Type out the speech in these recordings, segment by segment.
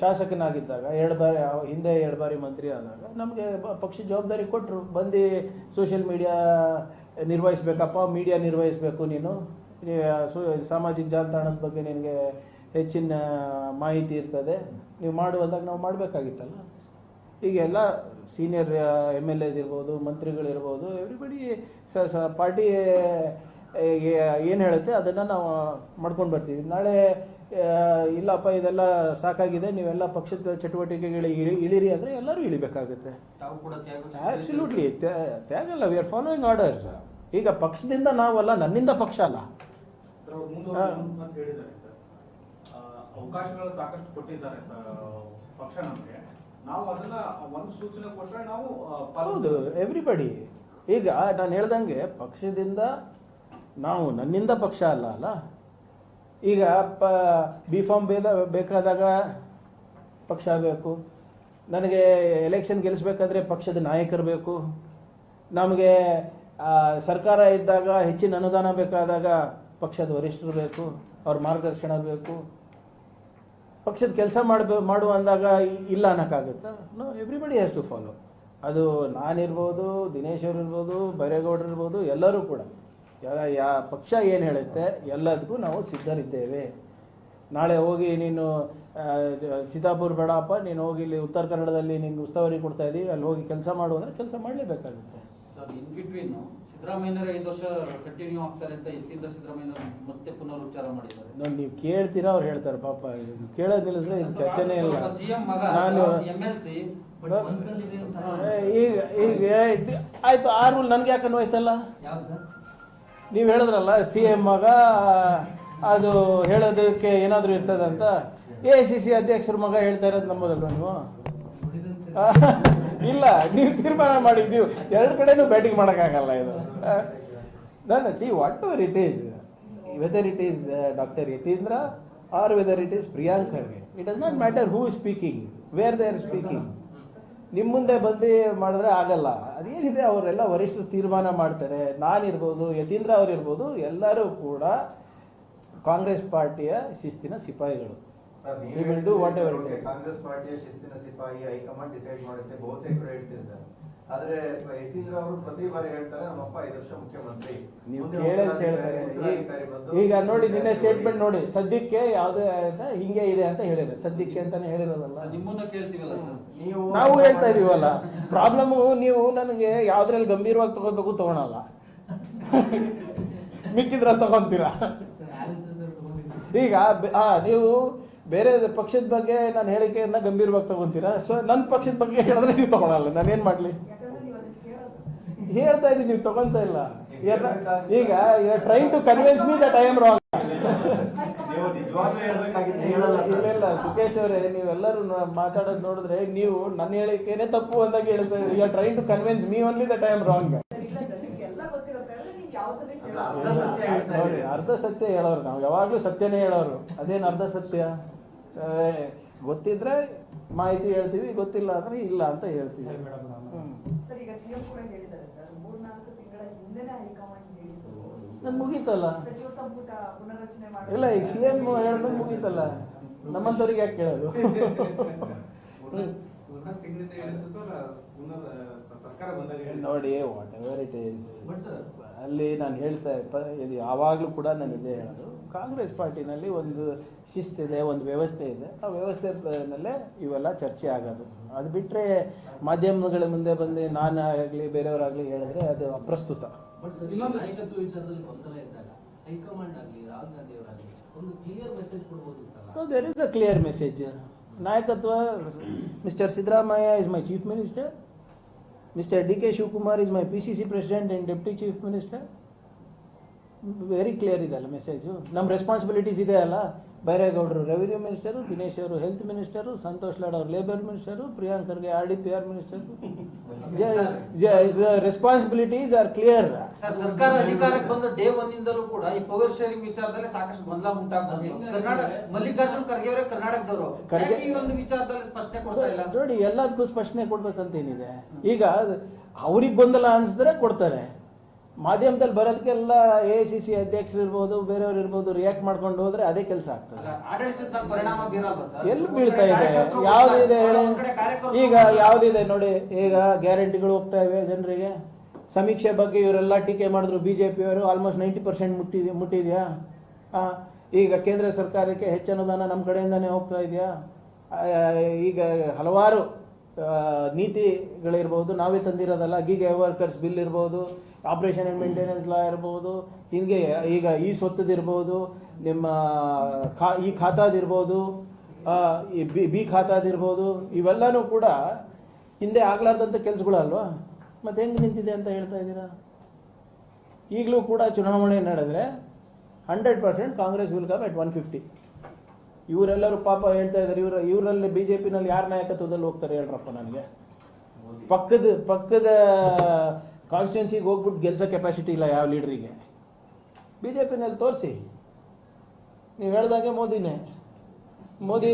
ಶಾಸಕನಾಗಿದ್ದಾಗ, ಎರಡು ಬಾರಿ ಹಿಂದೆ ಎರಡು ಬಾರಿ ಮಂತ್ರಿ ಆದಾಗ ನಮಗೆ ಪಕ್ಷ ಜವಾಬ್ದಾರಿ ಕೊಟ್ಟರು ಬಂದು ಸೋಷಿಯಲ್ ಮೀಡಿಯಾ ನಿರ್ವಹಿಸ್ಬೇಕಪ್ಪ ಮೀಡಿಯಾ ನಿರ್ವಹಿಸಬೇಕು ನೀನು. ಸಾಮಾಜಿಕ ಜಾಲತಾಣದ ಬಗ್ಗೆ ನಿನಗೆ ಹೆಚ್ಚಿನ ಮಾಹಿತಿ ಇರ್ತದೆ. ನೀವು ಮಾಡುವಂದಾಗ ನಾವು ಮಾಡಬೇಕಾಗಿತ್ತಲ್ಲ. ಈಗೆಲ್ಲ ಸೀನಿಯರ್ ಎಂ ಎಲ್ ಎಸ್ ಇರ್ಬೋದು, ಮಂತ್ರಿಗಳಿರ್ಬೋದು ಎವ್ರಿಬಡಿ ಸ ಪಾರ್ಟಿ ಏನು ಹೇಳುತ್ತೆ ಅದನ್ನು ನಾವು ಮಾಡ್ಕೊಂಡು ಬರ್ತೀವಿ. ನಾಳೆ ಇಲ್ಲಪ್ಪ ಇದೆಲ್ಲ ಸಾಕಾಗಿದೆ ನೀವೆಲ್ಲ ಪಕ್ಷದ ಚಟುವಟಿಕೆಗಳಿಗೆ ಇಳಿ ಇಳಿರಿ ಅಂದರೆ ಎಲ್ಲರೂ ಇಳಿಬೇಕಾಗುತ್ತೆ. ಆ್ಯಕ್ಚುಲ್ಯೂಟ್ಲಿ ತ್ಯಾಗಲ್ಲ ವಿ ಆರ್ ಫಾಲೋಯಿಂಗ್ ಆರ್ಡರ್ಸ್ ಈಗ ಪಕ್ಷದಿಂದ ನಾವಲ್ಲ ನನ್ನಿಂದ ಪಕ್ಷ ಅಲ್ಲ. ಅವಕಾಶಗಳು ಸಾಕಷ್ಟು ಕೊಟ್ಟಿದ್ದಾರೆ ಸರ್ ಪಕ್ಷ ನಮಗೆ. ನಾವು ಅದನ್ನ ಒಂದು ಸೂಚನೆ ಕೊಟ್ಟರೆ ನಾವು ಹೌದು. ಎವ್ರಿಬಡಿ ಈಗ ನಾನು ಹೇಳ್ದಂಗೆ ಪಕ್ಷದಿಂದ ನಾವು ನನ್ನಿಂದ ಪಕ್ಷ ಅಲ್ಲ ಅಲ್ಲ? ಈಗ ಪ ಬಿ ಫಾರ್ಮ್ ಬೇದ, ಬೇಕಾದಾಗ ಪಕ್ಷ ಆಗಬೇಕು. ನನಗೆ ಎಲೆಕ್ಷನ್ ಗೆಲ್ಲಿಸ್ಬೇಕಾದ್ರೆ ಪಕ್ಷದ ನಾಯಕರು ಬೇಕು. ನಮಗೆ ಸರ್ಕಾರ ಇದ್ದಾಗ ಹೆಚ್ಚಿನ ಅನುದಾನ ಬೇಕಾದಾಗ ಪಕ್ಷದ ವರಿಷ್ಠರು ಬೇಕು, ಅವ್ರ ಮಾರ್ಗದರ್ಶನ ಬೇಕು. ಪಕ್ಷದ ಕೆಲಸ ಮಾಡಬೇ ಮಾಡು ಅಂದಾಗ ಇಲ್ಲ ಅನ್ನೋಕ್ಕಾಗುತ್ತಾ? No everybody has to follow ಅದು ನಾನಿರ್ಬೋದು, ದಿನೇಶ್ ಅವ್ರು ಇರ್ಬೋದು ಬೈರೇಗೌಡರು ಇರ್ಬೋದು ಎಲ್ಲರೂ ಕೂಡ. ಯಾ ಪಕ್ಷ ಏನು ಹೇಳುತ್ತೆ ಎಲ್ಲದಕ್ಕೂ ನಾವು ಸಿದ್ಧರಿದ್ದೇವೆ. ನಾಳೆ ಹೋಗಿ ನೀನು ಚಿತ್ತಾಪುರ ಜ- ಬೇಡಪ್ಪ ನೀನು ಹೋಗಿ ಇಲ್ಲಿ ಉತ್ತರ ಕನ್ನಡದಲ್ಲಿ ನಿನ್ನ ಉಸ್ತುವಾರಿ ಕೊಡ್ತಾ ಇದ್ದೀವಿ ಅಲ್ಲಿ ಹೋಗಿ ಕೆಲಸ ಮಾಡು ಅಂದರೆ ಕೆಲಸ ಮಾಡಲೇಬೇಕಾಗುತ್ತೆ. ನೋಡಿ ನೀವು ಕೇಳ್ತೀರಾ ಅವ್ರು ಹೇಳ್ತಾರೆ ಪಾಪ ಕೇಳೋದಿಲ್ಲ ಕೇಳೋದು ನಿಲ್ಲಿಸಿದ್ರೆ ಇದು ಚರ್ಚೆನೇ ಇಲ್ಲ. ನಾನು ಈಗ ಈಗ ಆಯ್ತು ಆ ರೂಲ್ ನನ್ಗೆ ಯಾಕೆ ಅನ್ವಯಿಸಲ್ಲ ನೀವು ಹೇಳಿದ್ರಲ್ಲ ಸಿ ಎಂ ಮಗ ಅದು ಹೇಳೋದಕ್ಕೆ ಏನಾದರೂ ಇರ್ತದೆ ಅಂತ? ಎ ಸಿ ಸಿ ಅಧ್ಯಕ್ಷರ ಮಗ ಹೇಳ್ತಾ ಇರೋದು ನಂಬೋದಲ್ವ ನೀವು? ಇಲ್ಲ, ನೀವು ತೀರ್ಮಾನ ಮಾಡಿದ್ದೀವಿ. ಎರಡು ಕಡೆನೂ ಬ್ಯಾಟಿಂಗ್ ಮಾಡೋಕ್ಕಾಗಲ್ಲ ಇದು. ನಾನು see whatever it is whether it is doctor Yathindra or whether it is Priyank Kharge it does not matter who speaking where they are speaking ನಿಮ್ಮ ಮುಂದೆ ಬಂದು ಮಾಡಿದ್ರೆ ಆಗಲ್ಲ. ಅದೇನಿದೆ ಅವರೆಲ್ಲ ವರಿಷ್ಠರು ತೀರ್ಮಾನ ಮಾಡ್ತಾರೆ. ನಾನಿರ್ಬೋದು ಯತೀಂದ್ರ ಅವರಿರ್ಬೋದು ಎಲ್ಲರೂ ಕೂಡ ಕಾಂಗ್ರೆಸ್ ಪಾರ್ಟಿಯ ಶಿಸ್ತಿನ ಸಿಪಾಯಿಗಳು. ಕಾಂಗ್ರೆಸ್ ಪಾರ್ಟಿಯ ಶಿಸ್ತಿನ ಸಿಪಾಯಿ ಹೈಕಮಾಂಡ್ ಡಿಸೈಡ್ ಮಾಡುತ್ತೆ ಬಹುತೇಕರು ಹೇಳ್ತೀರಿ ಸರ್. ಆದ್ರೆ ಯತೀಂದ್ರ ಅವರು ಪ್ರತಿ ಬಾರಿ ಹೇಳ್ತಾರೆ ನಮ್ಮಪ್ಪ ಐದು ವರ್ಷ ಮುಖ್ಯಮಂತ್ರಿ. ನೀವು ಕೇಳಂತ ಹೇಳ್ತಾರೆ ಈಗ ನೋಡಿ ನಿನ್ನೆ ಸ್ಟೇಟ್ಮೆಂಟ್ ನೋಡಿ? ಸದ್ಯಕ್ಕೆ ಯಾವುದೇ ಅಂತ ಹಿಂಗೆ ಇದೆ ಅಂತ ಹೇಳಿದ್ರೆ ಸದ್ಯಕ್ಕೆ ಅಂತಾನೆ ಹೇಳಿರೋದಲ್ಲ. ನಿಮ್ಮನ್ನ ಕೇಳ್ತೀವಲ್ಲ ಸರ್? ನೀವು ನಾವು ಹೇಳ್ತಾ ಇದೀವಲ್ಲ. ಪ್ರಾಬ್ಲಮ್ ನೀವು ನನಗೆ ಯಾವ್ದ್ರಲ್ಲಿ ಗಂಭೀರವಾಗಿ ತಗೋಬೇಕು ತಗೊಳಲ್ಲ. ಮಿಕ್ಕಿದ್ರ ತಗೊಂತೀರಾ? ಈಗ ನೀವು ಬೇರೆ ಪಕ್ಷದ ಬಗ್ಗೆ ನಾನು ಹೇಳಿಕೆಯನ್ನ ಗಂಭೀರವಾಗಿ ತಗೊಂತೀರಾ? ಸೊ ನನ್ನ ಪಕ್ಷದ ಬಗ್ಗೆ ಹೇಳಿದ್ರೆ ನೀವು ತಗೊಳಲ್ಲ. ನಾನೇನ್ ಮಾಡ್ಲಿ? ಹೇಳ್ತಾ ಇದ್ದೀನಿ ನೀವು ತಗೊಂತ ಇಲ್ಲ. ಈಗ trying to convince me that I am wrong ಇಲ್ಲ. ಇಲ್ಲ ಸುಖೇಶ್ ಅವರೇ ನೀವೆಲ್ಲರೂ ಮಾತಾಡೋದು ನೋಡಿದ್ರೆ ನೀವು ನನ್ನ ಹೇಳಿಕೆನೆ ತಪ್ಪು ಅಂದಾಗ ಹೇಳ್ತಾ ಇದ್ದೀರಿ. You are trying to convince me only that I am wrong ಅರ್ಧ ಸತ್ಯ ಹೇಳ್ತಾ ನೋಡಿ. ಅರ್ಧ ಸತ್ಯ ಹೇಳೋರು ನಾವು. ಯಾವಾಗ್ಲೂ ಸತ್ಯನೇ ಹೇಳೋರು. ಅದೇನು ಅರ್ಧ ಸತ್ಯ? ಏ, ಗೊತ್ತಿದ್ರೆ ಮಾಹಿತಿ ಹೇಳ್ತೀವಿ ಗೊತ್ತಿಲ್ಲ ಅಂದ್ರೆ ಇಲ್ಲ ಅಂತ ಹೇಳ್ತೀವಿ ಹ್ಮ್. ಸರ್ ಈಗ ಸಿಎಂ ಕೂಡ ಹೇಳಿದ್ದಾರೆ ಸರ್ ಮೂರ್ನಾಲ್ಕು ತಿಂಗಳ ಹಿಂದೆನೆ ಹೈಕಮಾಂಡ್ ಹೇಳಿದ್ದು ನನ್ ಮುಗೀತಲ್ಲ. ಇಲ್ಲ, ಈಗ ಸಿ ಎಂ ಹೇಳಿದ್ರೆ ಮುಗೀತಲ್ಲ. ನಮ್ಮಂತವ್ರಿಗೆ ಯಾಕೆ ಕೇಳೋದು? ನೋಡಿ ವಾಟ್ ಎವರ್ ಇಟ್ ಈಸ್ ಅಲ್ಲಿ ನಾನು ಹೇಳ್ತಾ ಇದು ಯಾವಾಗಲೂ ಕೂಡ ನಾನು ಇದೇ ಹೇಳೋದು. ಕಾಂಗ್ರೆಸ್ ಪಾರ್ಟಿನಲ್ಲಿ ಒಂದು ಶಿಸ್ತಿದೆ ಒಂದು ವ್ಯವಸ್ಥೆ ಇದೆ. ಆ ವ್ಯವಸ್ಥೆನಲ್ಲೇ ಇವೆಲ್ಲ ಚರ್ಚೆ ಆಗೋದು. ಅದು ಬಿಟ್ಟರೆ ಮಾಧ್ಯಮಗಳ ಮುಂದೆ ಬಂದು ನಾನು ಆಗಲಿ ಬೇರೆಯವರಾಗಲಿ ಹೇಳಿದ್ರೆ ಅದು ಅಪ್ರಸ್ತುತ. So there is a clear message ನಾಯಕತ್ವ mister Siddaramaiah is my chief minister mister D K Shivakumar is my P C C president and deputy chief minister very clear ಇದೆ ಅಲ್ಲ ಮೆಸೇಜು ನಮ್ಮ ರೆಸ್ಪಾನ್ಸಿಬಿಲಿಟೀಸ್ ಇದೆ ಅಲ್ಲ. ಬೈರೇಗೌಡರು ರೆವಿನ್ಯೂ ಮಿನಿಸ್ಟರು ದಿನೇಶ್ ಅವರು health minister Santosh Lad ಅವರು labour minister Priyank Kharge R D P R minister responsibilities are clear sir, ಸರ್ಕಾರ ಅಧಿಕಾರಕ್ಕೆ ಬಂದ ಡೇ ಒಂದಿಂದಲೂ ಕೂಡ ಈ ಪವರ್ ಶೇರಿಂಗ್ ವಿಚಾರದಲ್ಲಿ ಸಾಕಷ್ಟು ಗೊಂದಲ ಉಂಟಾಗ್ತದೆ ಕರ್ನಾಟಕ ಮಲ್ಲಿಕಾರ್ಜುನ್ ಖರ್ಗೆ ಅವರೇ ಕರ್ನಾಟಕದವರು. ಖರ್ಗೆ- ಯಾಕೆ ಈ ಒಂದು ವಿಚಾರದಲ್ಲಿ ಸ್ಪಷ್ಟನೆ ಕೊಡ್ತಾ ಇಲ್ಲ? ನೋಡಿ ಎಲ್ಲದಕ್ಕೂ ಸ್ಪಷ್ಟನೆ ಕೊಡ್ಬೇಕಂತ ಏನಿದೆ. ಈಗ ಅವ್ರಿಗೆ ಗೊಂದಲ ಅನ್ಸಿದ್ರೆ ಕೊಡ್ತಾರೆ. ಮಾಧ್ಯಮದಲ್ಲಿ ಬರೋದಕ್ಕೆಲ್ಲ ಎ ಸಿ ಸಿ ಅಧ್ಯಕ್ಷರು ಇರ್ಬೋದು ಬೇರೆಯವ್ರು ಇರ್ಬೋದು ರಿಯಾಕ್ಟ್ ಮಾಡ್ಕೊಂಡು ಹೋದ್ರೆ ಅದೇ ಕೆಲಸ ಆಗ್ತದೆ? ಎಲ್ಲಿ ಬೀಳ್ತಾ ಇದೆ? ಯಾವ್ದಿದೆ ಹೇಳಿ? ಈಗ ಯಾವ್ದಿದೆ ನೋಡಿ ಈಗ ಗ್ಯಾರಂಟಿಗಳು ಹೋಗ್ತಾ ಇವೆ ಜನರಿಗೆ. ಸಮೀಕ್ಷೆ ಬಗ್ಗೆ ಇವರೆಲ್ಲ ಟೀಕೆ ಮಾಡಿದ್ರು ಬಿ ಜೆ ಪಿಯವರು ಆಲ್ಮೋಸ್ಟ್ ನೈಂಟಿ ಪರ್ಸೆಂಟ್ ಮುಟ್ಟಿದ್ಯಾ? ಮುಟ್ಟಿದೆಯಾ ಈಗ ಕೇಂದ್ರ ಸರ್ಕಾರಕ್ಕೆ ಹೆಚ್ಚು ಅನುದಾನ ನಮ್ಮ ಕಡೆಯಿಂದನೇ ಹೋಗ್ತಾ ಇದೆಯಾ? ಈಗ ಹಲವಾರು ನೀತಿಗಳಿರ್ಬೋದು ನಾವೇ ತಂದಿರೋದಲ್ಲ ಗೀಗ ವರ್ಕರ್ಸ್ ಬಿಲ್ ಇರ್ಬೋದು ಆಪರೇಷನ್ ಆ್ಯಂಡ್ ಮೇಂಟೆನೆನ್ಸ್ ಲಾ ಇರ್ಬೋದು, ಹೀಗೆ ಈಗ ಈ ಸ್ವತ್ತದಿರ್ಬೋದು ನಿಮ್ಮ ಖಾ, ಈ ಖಾತಾದಿರ್ಬೋದು ಈ ಬಿ ಬಿ ಖಾತಾದಿರ್ಬೋದು, ಇವೆಲ್ಲನೂ ಕೂಡ ಹಿಂದೆ ಆಗಲಾರ್ದಂಥ ಕೆಲಸಗಳಲ್ವಾ ಮತ್ತೆ ಹೆಂಗೆ ನಿಂತಿದೆ ಅಂತ ಹೇಳ್ತಾ ಇದ್ದೀರಾ? ಈಗಲೂ ಕೂಡ ಚುನಾವಣೆ ನಡೆದರೆ hundred percent Congress will come at one fifty ಇವರೆಲ್ಲರೂ ಪಾಪ ಹೇಳ್ತಾ ಇದ್ದಾರೆ ಇವರು, ಇವರಲ್ಲಿ ಬಿ ಜೆ ಪಿನಲ್ಲಿ ಯಾರ ನಾಯಕತ್ವದಲ್ಲಿ ಹೋಗ್ತಾರೆ ಹೇಳ್ರಪ್ಪ ನನಗೆ. ಪಕ್ಕದ ಪಕ್ಕದ ಕಾನ್ಸ್ಟಿಟ್ಯೂನ್ಸಿಗೆ ಹೋಗ್ಬಿಟ್ಟು ಗೆಲ್ಸೋ ಕೆಪಾಸಿಟಿ ಇಲ್ಲ ಯಾವ ಲೀಡ್ರಿಗೆ ಬಿ ಜೆ ಪಿನಲ್ಲಿ ತೋರಿಸಿ. ನೀವು ಹೇಳ್ದಂಗೆ ಮೋದಿನೇ. ಮೋದಿ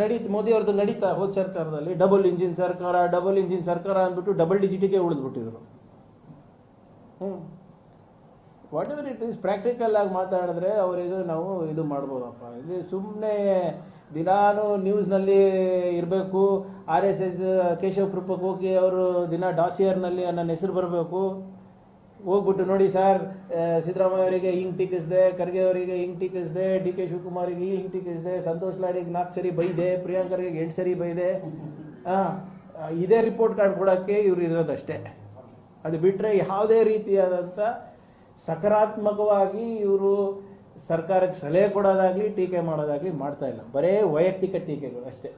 ನಡೀತ್, ಮೋದಿ ಅವ್ರದ್ದು ನಡೀತಾ ಹೋದ ಸರ್ಕಾರದಲ್ಲಿ. ಡಬಲ್ ಇಂಜಿನ್ ಸರ್ಕಾರ ಡಬಲ್ ಇಂಜಿನ್ ಸರ್ಕಾರ ಅಂದ್ಬಿಟ್ಟು ಡಬಲ್ ಡಿಜಿಟಿಗೆ ಉಳಿದ್ಬಿಟ್ಟಿದ್ರು. ಹ್ಞೂ whatever it is practical ಆಗಿ ಮಾತಾಡಿದ್ರೆ ಅವರಿಗೆ ನಾವು ಇದು ಮಾಡ್ಬೋದಪ್ಪ. ಇದು ಸುಮ್ಮನೆ ದಿನಾನು ನ್ಯೂಸ್ನಲ್ಲಿ ಇರಬೇಕು ಆರ್ ಎಸ್ ಎಸ್ ಕೇಶವ ಹೋಗಿ ಅವರು ದಿನ ಡಾಸಿಯರ್ನಲ್ಲಿ ನನ್ನ ಹೆಸರು ಬರಬೇಕು. ಹೋಗ್ಬಿಟ್ಟು ನೋಡಿ ಸರ್ ಸಿದ್ದರಾಮಯ್ಯ ಅವರಿಗೆ ಹಿಂಗ್ ಟೀಕಿಸಿದೆ ಖರ್ಗೆ ಅವರಿಗೆ ಹಿಂಗೆ ಟೀಕಿಸಿದೆ ಡಿ ಕೆ ಶಿವಕುಮಾರಿಗೆ ಹಿಂಗ್ ಟೀಕಿಸಿದೆ ಸಂತೋಷ್ ಲಾಡಿಗೆ ನಾಲ್ಕು ಸರಿ ಬೈದೆ ಪ್ರಿಯಾಂಕರಿಗೆ ಎಂಟು ಸರಿ ಬೈದೆ ಆ, ಇದೇ ರಿಪೋರ್ಟ್ ಕಾರ್ಡ್ ಕೊಡೋಕ್ಕೆ ಇವ್ರು ಇರೋದಷ್ಟೇ. ಅದು ಬಿಟ್ಟರೆ ಯಾವುದೇ ರೀತಿಯಾದಂಥ ಸಕಾರಾತ್ಮಕವಾಗಿ ಇವರು ಸರ್ಕಾರಕ್ಕೆ ಸಲಹೆ ಕೊಡೋದಾಗ್ಲಿ ಟೀಕೆ ಮಾಡೋದಾಗ್ಲಿ ಮಾಡ್ತಾ ಇಲ್ಲ. ಬರೇ ವೈಯಕ್ತಿಕ ಟೀಕೆಗಳು ಅಷ್ಟೇ.